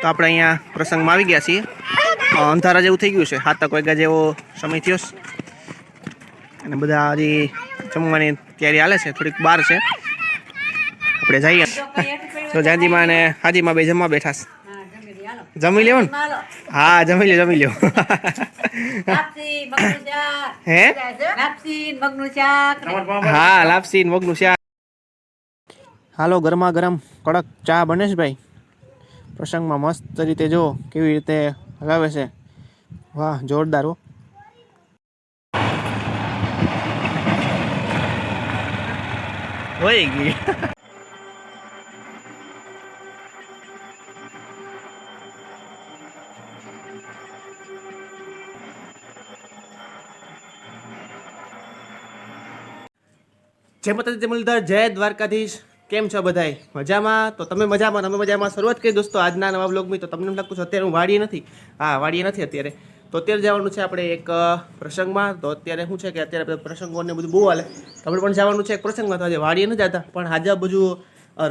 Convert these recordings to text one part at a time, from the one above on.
તો આપણે અહીંયા પ્રસંગમાં આવી ગયા છીએ. અંધારા જેવું થઈ ગયું છે. સાતક વાગ્યા જેવો સમય થયો અને બધા હજી જમવાની તૈયારી હાલે છે. થોડીક બહાર છે. આપણે જઈએ. તો જાજીમાં અને હાજીમાં બે જમવા બેઠા છે. જમી લેવો ને? હા જમી લ્યો જમી લ્યો. હે? હા લાપસી મગનું શાક. હાલો ગરમા ગરમ કડક ચા બને છે ભાઈ? પ્રસંગમાં મસ્ત રીતે જો કેવી રીતે હલાવે છે. વાહ જોરદાર હો. હોય ગઈ. જય માતાજી જય દ્વારકાધીશ. કેમ છો બધાય? મજામાં? તો તમે મજામાં? તમે મજામાં. શરૂઆત કરી દોસ્તો આજના નવા બ્લોગમાં તો તમને એમ લાગતું છે અત્યારે હું વાડીએ નથી. હા, વાડીએ નથી અત્યારે. તો અત્યારે જવાનું છે આપણે એક પ્રસંગમાં. તો અત્યારે શું છે કે અત્યારે પ્રસંગોને બધું બહુ હાલે. આપણે પણ જવાનું છે એક પ્રસંગમાં. તો આજે વાડીએ નથી જતા. પણ આજે બધું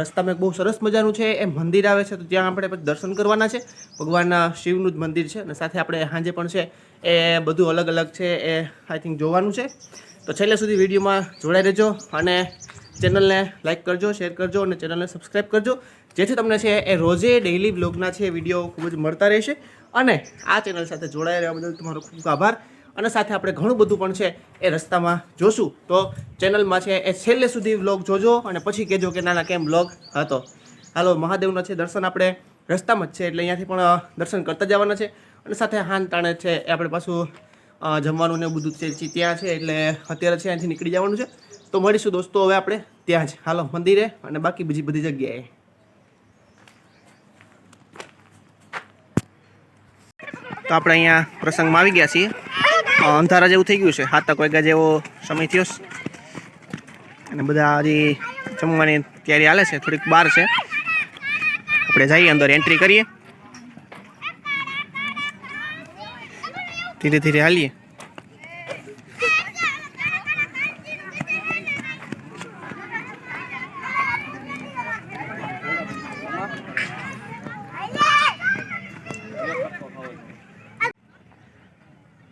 રસ્તામાં એક બહુ સરસ મજાનું છે. એ મંદિર આવે છે. તો ત્યાં આપણે દર્શન કરવાના છે. ભગવાનના શિવનું જ મંદિર છે. અને સાથે આપણે સાંજે પણ છે. એ બધું અલગ અલગ છે. એ આઈ થિંક જોવાનું છે. તો છેલ્લે સુધી વિડીયોમાં જોડાઈ રહેજો. અને ચેનલને લાઇક કરજો, શેર કરજો અને ચેનલને સબસ્ક્રાઈબ કરજો. જેથી તમને છે એ રોજે ડેઇલી બ્લોગના છે વીડિયો ખૂબ જ મળતા રહેશે. અને આ ચેનલ સાથે જોડાઈ રહેવા બદલ તમારો ખૂબ ખૂબ આભાર. અને સાથે આપણે ઘણું બધું પણ છે એ રસ્તામાં જોશું. તો ચેનલમાં છે એ છેલ્લે સુધી વ્લોગ જોજો અને પછી કહેજો કે નાના કેમ વ્લોગ હતો. હાલો, મહાદેવના છે દર્શન આપણે રસ્તામાં જ છે એટલે અહીંયાથી પણ દર્શન કરતા જવાના છે. અને સાથે હાન તાણે છે એ આપણે પાછું જમવાનું ને બધું છે ત્યાં છે એટલે અત્યારે છે અહીંથી નીકળી જવાનું છે. તો મળીશું દોસ્તો હવે આપણે. ત્યાં જ. હાલો, મંદિરે અને બાકી બીજી બધી જગ્યાએ. તો આપણે અહીંયા પ્રસંગમાં આવી ગયા છીએ. અંધારા જેવું થઈ ગયું છે. સાતક વાગ્યા જેવો સમય થયો અને બધા હજી જમવાની તૈયારી હાલે છે. થોડીક બહાર છે. આપણે જઈએ અંદર એન્ટ્રી કરીએ. ધીરે ધીરે હાલીએ.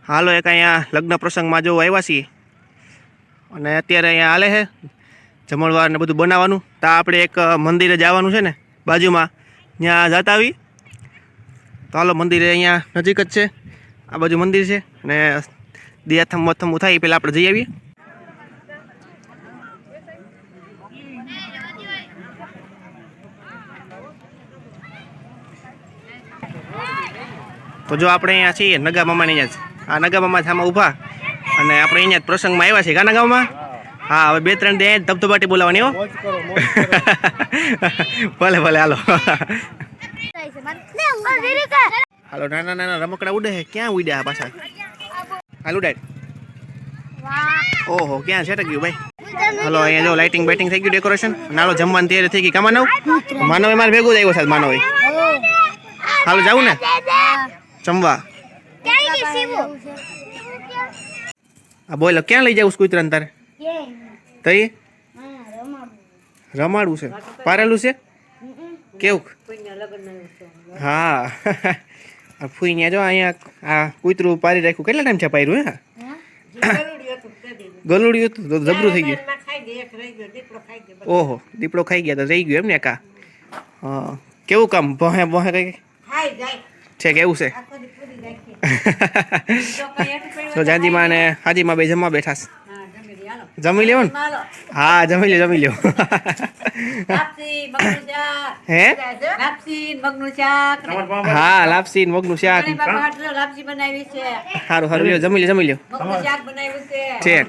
હાલો, એક અહીંયા લગ્ન પ્રસંગમાં જો આવ્યા છીએ. અને અત્યારે અહીંયા હાલે છે, જમણવાર ને બધું બનાવવાનું. તો આપણે એક મંદિરે જવાનું છે ને, બાજુમાં. ત્યાં જતા આવી તો હાલો, મંદિરે અહીંયા નજીક જ છે. આ બાજુ મંદિર છે અને દિયાથમ મથમ થાય એ પહેલાં આપણે જઈ આવીએ. તો જો આપણે અહીંયા છીએ, નગા મામાની અહીંયા આ નગામામાં થામાં સામે ઊભા. અને આપણે અહીંયા જ પ્રસંગમાં આવ્યા છીએ. ગાના ગામમાં? હા. હવે બે ત્રણ દે ધબધબાટી બોલાવાની હો. ભલે ભલે હાલો. હાલો નાના નાના રમકડા ઉડે છે. ક્યાં ઉડ્યા આ પાછા? હાલ ઉડાડ. ઓહો ક્યાં છે ગયું ભાઈ? હલો અહીંયા જો લાઇટિંગ બાઇટિંગ થઈ ગયું ડેકોરેશન નાલો જમવાની તૈયારી થઈ ગઈ. કા માનવ? માનવ. મારે ભેગું જ આવ્યો સાહેબ માનવ. હાલો જાવું ને? જમવા. આ બોલો ક્યાં લઈ જાવ કૂતરાને તારે તઈ રમાડવું છે પારેલું છે કેવું હા આ ફૂઈ ન્યા જો અહીંયા આ કૂતરું પારી રાખ્યું કેટલા ટાઈમ છે પાર્યું હે ગલુડિયું હતું તો જબરું થઈ ગયું ઓહો દીપડો ખાઈ ગયા તો રહી ગયું એમ ને કા હા કેવું કામ ભોહે ભોહે કઈ છે કેવું છે તો જાજીમાં અને હાજીમાં બે જમવા બેઠા જમી લેવું હા જમી લે જમી લ્યો. હે? હા લાપસી મગનું શાક. સારું સારું લ્યો જમી લ્યો જમી લ્યો. ઠીક.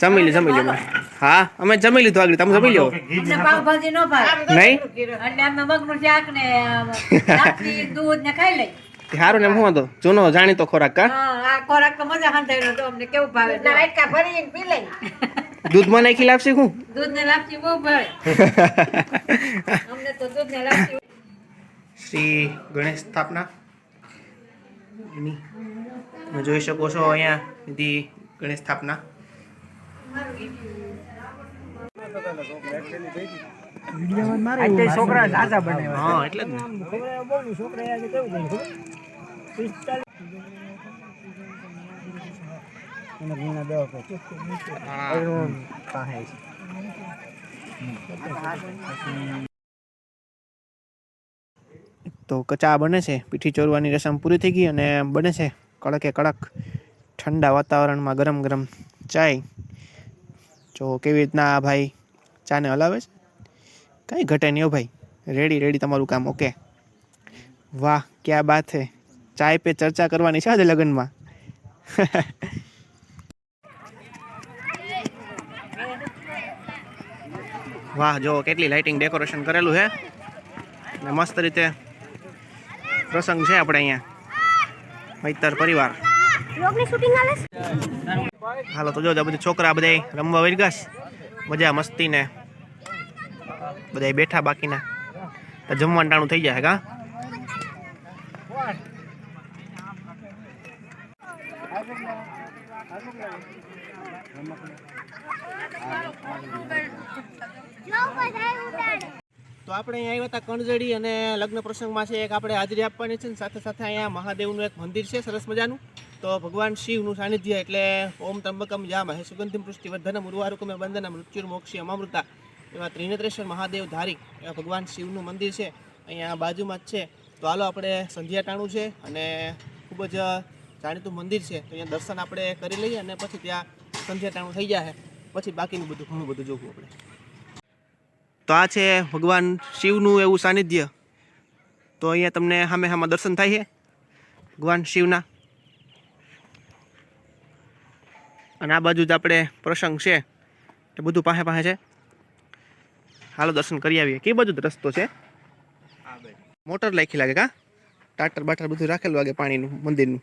જમી લે જમી લ્યો. હા અમે જમી લીધું આગળ. તમે જમી લ્યો. પાવભાજી નો ભાવે. નહીં? મગનું શાક ને દૂધ ને ખાઈ લઈ સારું ને હું હતો જૂનો જાણીતો ખોરાક કા? આ ખોરાક તો મજા હંધાઈ તો અમને કેવું ભાવે? વાટકા ભરીને પી લઈ. દૂધમાં નાખી લાપસી હું દૂધ ને લાપસી બહુ ભાવે. અમને તો દૂધ ને લાપસી શ્રી ગણેશ સ્થાપના. એની તમે જોઈ શકો છો અહીંયા બધી ગણેશ સ્થાપના. છોકરા હા એટલે જ ને. તો કચા બને છે પીઠી ચોરવાની રસમ પૂરી થઈ ગઈ અને બને છે કડકે કડક ઠંડા વાતાવરણમાં ગરમ ગરમ ચાય. જો કેવી રીતના આ ભાઈ ચાને હલાવે છે? કાંઈ ઘટે નહીં ભાઈ. રેડી રેડી તમારું કામ ઓકે વાહ, ક્યાં બાત હે. ચાય પે ચર્ચા કરવાની છે આજે લગ્નમાં. વાહ જો કેટલી લાઇટિંગ ડેકોરેશન કરેલું છે ને મસ્ત રીતે પ્રસંગ છે આપણે અહીંયા. મૈતર પરિવાર. હાલો તો જો બધા છોકરા બધા રમવા વળી મજા મસ્તી ને બધા બેઠા બાકીના. જમવાનું ટાણું થઈ જાય કા તો આપણે અહીંયા આવ્યા હતા કણજડી અને લગ્ન પ્રસંગમાં છે એક આપણે હાજરી આપવાની છે ને સાથે સાથે અહીંયા મહાદેવનું એક મંદિર છે, સરસ મજાનું. તો ભગવાન શિવનું સાનિધ્ય એટલે ઓમ ત્રંબકમ જામ હે સુગંધિમ પુષ્ટિવર્ધનમ ઉર્વારુકમે બંધનમ મૃત્યુર મોક્ષી અમામૃતા. એવા ત્રિનેત્રેશ્વર મહાદેવ ધારી એવા ભગવાન શિવનું મંદિર છે, અહીંયા બાજુમાં જ છે. તો હાલો આપણે સંધ્યા ટાણું છે અને ખૂબ જ જાણીતું મંદિર છે તો અહીંયા દર્શન આપણે કરી લઈએ અને પછી ત્યાં સંધ્યાટાણું થઈ જાય પછી બાકીનું બધું ઘણું બધું જોવું આપણે. તો આ છે ભગવાન શિવનું એવું સાનિધ્ય. તો અહીંયા તમને સામે સામે દર્શન થાય છે ભગવાન શિવના. અને આ બાજુ જ આપણે પ્રસંગ છે એ બધું પાસે પાસે છે. હાલો દર્શન કરી આવીએ. કઈ બાજુ રસ્તો છે? મોટર લાખી લાગે કા? ટાટર બાટર બધું રાખેલું લાગે પાણીનું મંદિરનું.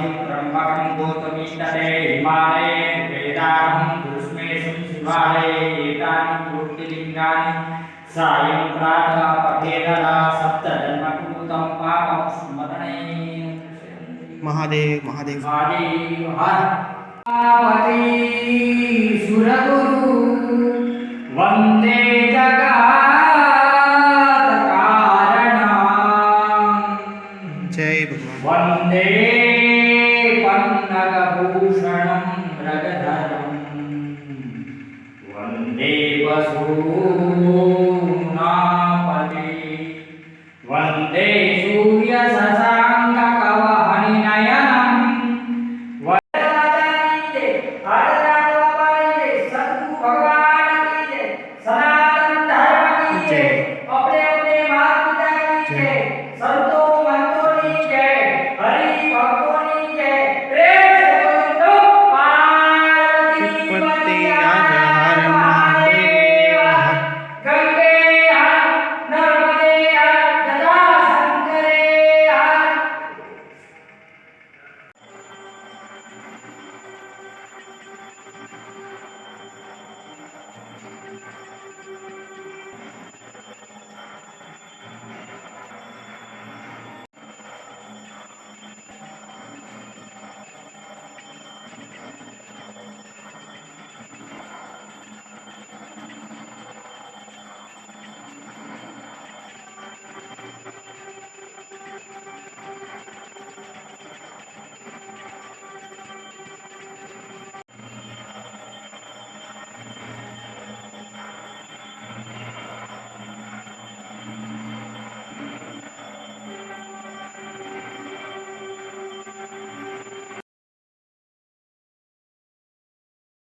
ब्रह्मणं गौतमीतले हिमालये वेदाहं ग्रीष्मेषु शिवालये एतानि कोटिलिङ्गानि सायं प्रातः पठेदरा सप्तजन्मकृतं पापं स्मरणे महादेव महादेव महादेव पार्वती सुरगुरु वन्दे जगा Me was.